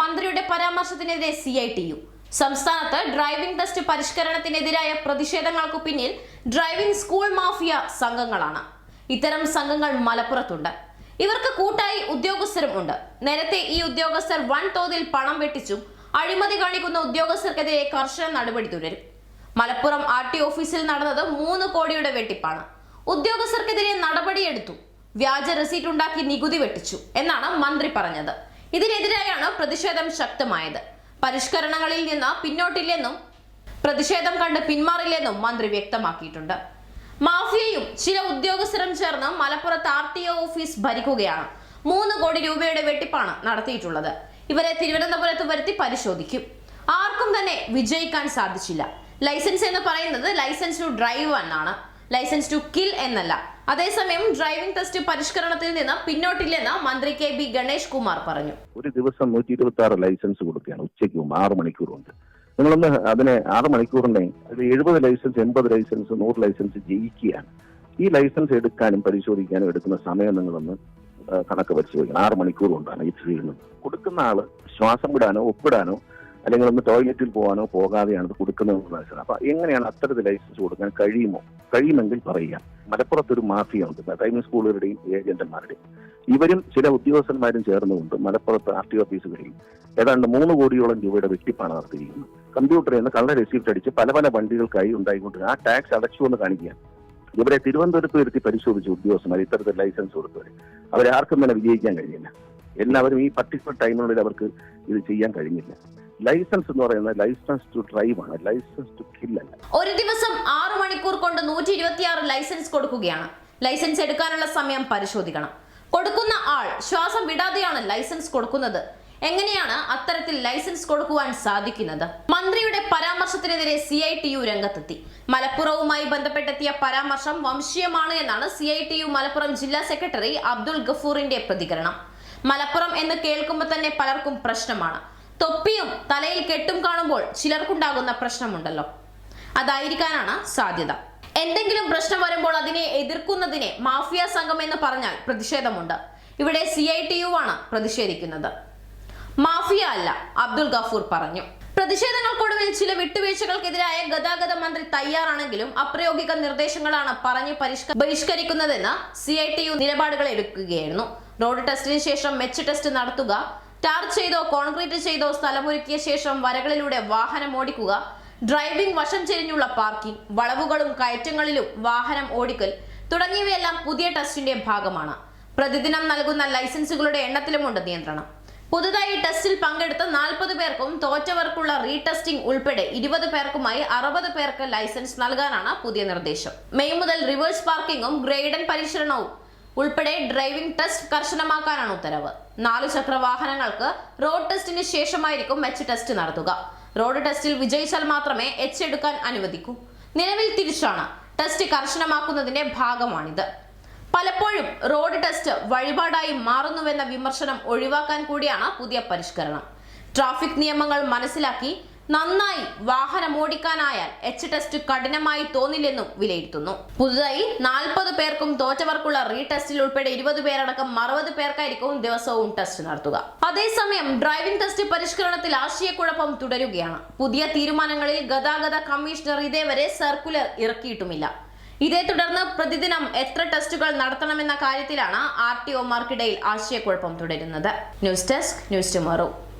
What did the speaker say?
മന്ത്രിയുടെ പരാമർശത്തിനെതിരെ C I T U. സംസ്ഥാനത്ത് ഡ്രൈവിംഗ് ടെസ്റ്റ് പരിഷ്കരണത്തിനെതിരായ പ്രതിഷേധങ്ങൾക്കു പിന്നിൽ ഡ്രൈവിംഗ് സ്കൂൾ മാഫിയ സംഘങ്ങളാണ്. ഇത്തരം സംഘങ്ങൾ മലപ്പുറത്തുണ്ട്. ഇവർക്ക് കൂട്ടായി ഉദ്യോഗസ്ഥരും ഉണ്ട്. നേരത്തെ ഈ ഉദ്യോഗസ്ഥർ വൻതോതിൽ പണം വെട്ടിച്ചും അഴിമതി കാണിക്കുന്ന ഉദ്യോഗസ്ഥർക്കെതിരെ കർശന നടപടി തുടരും. മലപ്പുറം ആർ ടി ഓഫീസിൽ നടന്നത് മൂന്ന് കോടിയുടെ വെട്ടിപ്പാണ്. ഉദ്യോഗസ്ഥർക്കെതിരെ നടപടിയെടുത്തു. വ്യാജ റെസീറ്റ് ഉണ്ടാക്കി നികുതി വെട്ടിച്ചു എന്നാണ് മന്ത്രി പറഞ്ഞത്. ഇതിനെതിരായാണ് പ്രതിഷേധം ശക്തമായത്. പരിഷ്കരണങ്ങളിൽ നിന്ന് പിന്നോട്ടില്ലെന്നും പ്രതിഷേധം കണ്ട് പിന്മാറില്ലെന്നും മന്ത്രി വ്യക്തമാക്കിയിട്ടുണ്ട്. മാഫിയയും ചില ഉദ്യോഗസ്ഥരും ചേർന്ന് മലപ്പുറത്ത് ആർ ടി ഒ ഓഫീസ് ഭരിക്കുകയാണ്. മൂന്ന് കോടി രൂപയുടെ വെട്ടിപ്പാണ് നടത്തിയിട്ടുള്ളത്. ഇവരെ തിരുവനന്തപുരത്ത് വരുത്തി പരിശോധിക്കും. ആർക്കും തന്നെ വിജയിക്കാൻ സാധിച്ചില്ല. ലൈസൻസ് എന്ന് പറയുന്നത് ലൈസൻസ് ടു ഡ്രൈവ് എന്നാണ് ലൈസൻസ് ടു കിൽ എന്നല്ല. അതേസമയം ഡ്രൈവിംഗ് ടെസ്റ്റ് പരിഷ്കരണത്തിൽ നിന്ന് പിന്നോട്ടില്ലെന്ന് മന്ത്രി കെ ബി ഗണേഷ് കുമാർ പറഞ്ഞു. ഒരു ദിവസം നൂറ്റി ഇരുപത്തി ആറ് ലൈസൻസ് കൊടുക്കുകയാണ്. ഉച്ചയ്ക്ക് മുമ്പ് ആറ് മണിക്കൂർ കൊണ്ട് നിങ്ങളൊന്ന് അതിനെ ആറ് മണിക്കൂറിനെ ഒരു എഴുപത് ലൈസൻസ് എൺപത് ലൈസൻസ് നൂറ് ലൈസൻസ് ജയിക്കുകയാണ്. ഈ ലൈസൻസ് എടുക്കാനും പരിശോധിക്കാനും എടുക്കുന്ന സമയം നിങ്ങളൊന്ന് കണക്ക് പരിശോധിക്കണം. ആറ് മണിക്കൂർ കൊണ്ടാണ് ഈ ചെയ്യുന്നത് കൊടുക്കുന്ന ആൾ ശ്വാസം വിടാനോ ഒപ്പിടാനോ അല്ലെങ്കിൽ ഒന്ന് ടോയ്ലറ്റിൽ പോകാനോ പോകാതെയാണ് ഇത് കൊടുക്കുന്നത് മനസ്സിലാണ് അപ്പൊ എങ്ങനെയാണ് അത്തരത്തിൽ ലൈസൻസ് കൊടുക്കാൻ കഴിയുമോ? കഴിയുമെങ്കിൽ പറയുക. മലപ്പുറത്തൊരു മാഫിയ ഉണ്ട് ഡ്രൈവിംഗ് സ്കൂളുകളുടെയും ഏജന്റന്മാരുടെയും ഇവരും ചില ഉദ്യോഗസ്ഥന്മാരും ചേർന്നുകൊണ്ട് മലപ്പുറത്ത് ആർ ടി ഓഫീസുകളിൽ ഏതാണ്ട് മൂന്ന് കോടിയോളം രൂപയുടെ വെട്ടിപ്പാണ് നടത്തിയിരിക്കുന്നത്. കമ്പ്യൂട്ടറിൽ നിന്ന് കള്ള രസീപ്റ്റ് അടിച്ച് പല പല വണ്ടികൾക്കായി ഉണ്ടായിക്കൊണ്ട് ആ ടാക്സ് അടച്ചു എന്ന് കാണിക്കുക ഇവരെ തിരുവനന്തപുരത്ത് വരുത്തി പരിശോധിച്ച ഉദ്യോഗസ്ഥന്മാർ ഇത്തരത്തിൽ ലൈസൻസ് കൊടുത്തവർ അവരാർക്കും തന്നെ വിജയിക്കാൻ കഴിഞ്ഞില്ല എല്ലാവരും ഈ പർട്ടിക്കുലർ ടൈമിനുള്ളിൽ അവർക്ക് ഇത് ചെയ്യാൻ കഴിഞ്ഞില്ല. ലൈസൻസ് എന്ന് പറയുന്നത് ലൈസൻസ് ടു ഡ്രൈവ് ആണ്. ലൈസൻസ് ടു കിൽ അല്ല. ഒരു ദിവസം ആറു മണിക്കൂർ കൊണ്ട് നൂറ്റി ഇരുപത്തിയാറ് ലൈസൻസ് കൊടുക്കുകയാണ്. ലൈസൻസ് എടുക്കാനുള്ള സമയം പരിശോധിക്കണം. കൊടുക്കുന്ന ആൾ ശ്വാസം വിടാതെയാണ് ലൈസൻസ് കൊടുക്കുന്നത്. എങ്ങനെയാണ് അത്തരത്തിൽ ലൈസൻസ് കൊടുക്കുവാൻ സാധിക്കുന്നത്? മന്ത്രിയുടെ പരാമർശത്തിനെതിരെ സി ഐ ടി യു രംഗത്തെത്തി. മലപ്പുറവുമായി ബന്ധപ്പെട്ടെത്തിയ പരാമർശം വംശീയമാണ് എന്നാണ് C I T U Malappuram ജില്ലാ സെക്രട്ടറി അബ്ദുൾ ഗഫൂറിന്റെ പ്രതികരണം. മലപ്പുറം എന്ന് കേൾക്കുമ്പോൾ തന്നെ പലർക്കും പ്രശ്നമാണ്. തൊപ്പിയും തലയിൽ കെട്ടും കാണുമ്പോൾ ചിലർക്കുണ്ടാകുന്ന പ്രശ്നമുണ്ടല്ലോ. അതായിരിക്കാനാണ് സാധ്യത. എന്തെങ്കിലും പ്രശ്നം വരുമ്പോൾ അതിനെ എതിർക്കുന്നതിനെ മാഫിയ സംഘം എന്ന് പറഞ്ഞാൽ പ്രതിഷേധമുണ്ട്. ഇവിടെ സി ഐ ടി യു ആണ് പ്രതിഷേധിക്കുന്നത്. മാഫിയ അല്ല അബ്ദുൽ ഗഫൂർ പറഞ്ഞു. പ്രതിഷേധങ്ങൾക്കൊടുവിൽ ചില വിട്ടുവീഴ്ചകൾക്കെതിരായ ഗതാഗത മന്ത്രി തയ്യാറാണെങ്കിലും അപ്രയോഗിക നിർദ്ദേശങ്ങളാണ് പറഞ്ഞ് ബഹിഷ്കരിക്കുന്നതെന്ന് സി ഐ ടി യു നിലപാടുകൾ എടുക്കുകയായിരുന്നു. റോഡ് ടെസ്റ്റിന് ശേഷം മെച്ച് ടെസ്റ്റ് നടത്തുക ടാർ ചെയ്തോ കോൺക്രീറ്റ് ചെയ്തോ സ്ഥലമൊരുക്കിയ ശേഷം വരകളിലൂടെ വാഹനം ഓടിക്കുക ഡ്രൈവിംഗ് വശം ചെരിഞ്ഞുള്ള പാർക്കിംഗ് വളവുകളും കയറ്റങ്ങളിലും വാഹനം ഓടിക്കൽ തുടങ്ങിയവയെല്ലാം പുതിയ ടെസ്റ്റിന്റെ ഭാഗമാണ്. പ്രതിദിനം നൽകുന്ന ലൈസൻസുകളുടെ എണ്ണത്തിലുമുണ്ട് നിയന്ത്രണം. പുതുതായി ടെസ്റ്റിൽ പങ്കെടുത്ത നാൽപ്പത് പേർക്കും തോറ്റവർക്കുള്ള റീടെസ്റ്റിംഗ് ഉൾപ്പെടെ ഇരുപത് പേർക്കുമായി അറുപത് പേർക്ക് ലൈസൻസ് നൽകാനാണ് പുതിയ നിർദ്ദേശം. മെയ് മുതൽ റിവേഴ്സ് പാർക്കിംഗും ഗ്രേഡൻ പരിശീലനവും ഉൾപ്പെടെ ഡ്രൈവിംഗ് ടെസ്റ്റ് കർശനമാക്കാനാണ് ഉത്തരവ്. നാലു ചക്ര വാഹനങ്ങൾക്ക് റോഡ് ടെസ്റ്റിന് ശേഷമായിരിക്കും എച്ച് ടെസ്റ്റ് നടത്തുക. റോഡ് ടെസ്റ്റിൽ വിജയിച്ചാൽ മാത്രമേ എച്ച് എടുക്കാൻ അനുവദിക്കൂ. നിലവിൽ തിരിച്ചാണ്. ടെസ്റ്റ് കർശനമാക്കുന്നതിന്റെ ഭാഗമാണിത്. പലപ്പോഴും റോഡ് ടെസ്റ്റ് വഴിപാടായി മാറുന്നുവെന്ന വിമർശനം ഒഴിവാക്കാൻ കൂടിയാണ് പുതിയ പരിഷ്കരണം. ട്രാഫിക് നിയമങ്ങൾ മനസ്സിലാക്കി നന്നായി വാഹനം ഓടിക്കാനായാൽ എച്ച് ടെസ്റ്റ് കഠിനമായി തോന്നില്ലെന്നും വിലയിരുത്തുന്നു. പുതുതായി നാൽപ്പത് പേർക്കും തോറ്റവർക്കുള്ള റീ ടെസ്റ്റിൽ ഉൾപ്പെടെ ഇരുപത് പേരടക്കം അറുപത് പേർക്കായിരിക്കും ദിവസവും ടെസ്റ്റ് നടത്തുക. അതേസമയം ഡ്രൈവിംഗ് ടെസ്റ്റ് പരിഷ്കരണത്തിൽ ആശയക്കുഴപ്പം തുടരുകയാണ്. പുതിയ തീരുമാനങ്ങളിൽ ഗതാഗത കമ്മീഷണർ ഇതേവരെ സർക്കുലർ ഇറക്കിയിട്ടുമില്ല. ഇതേ തുടർന്ന് പ്രതിദിനം എത്ര ടെസ്റ്റുകൾ നടത്തണമെന്ന കാര്യത്തിലാണ് ആർ ടി ഒമാർക്കിടയിൽ ആശയക്കുഴപ്പം തുടരുന്നത്. News desk news tomorrow.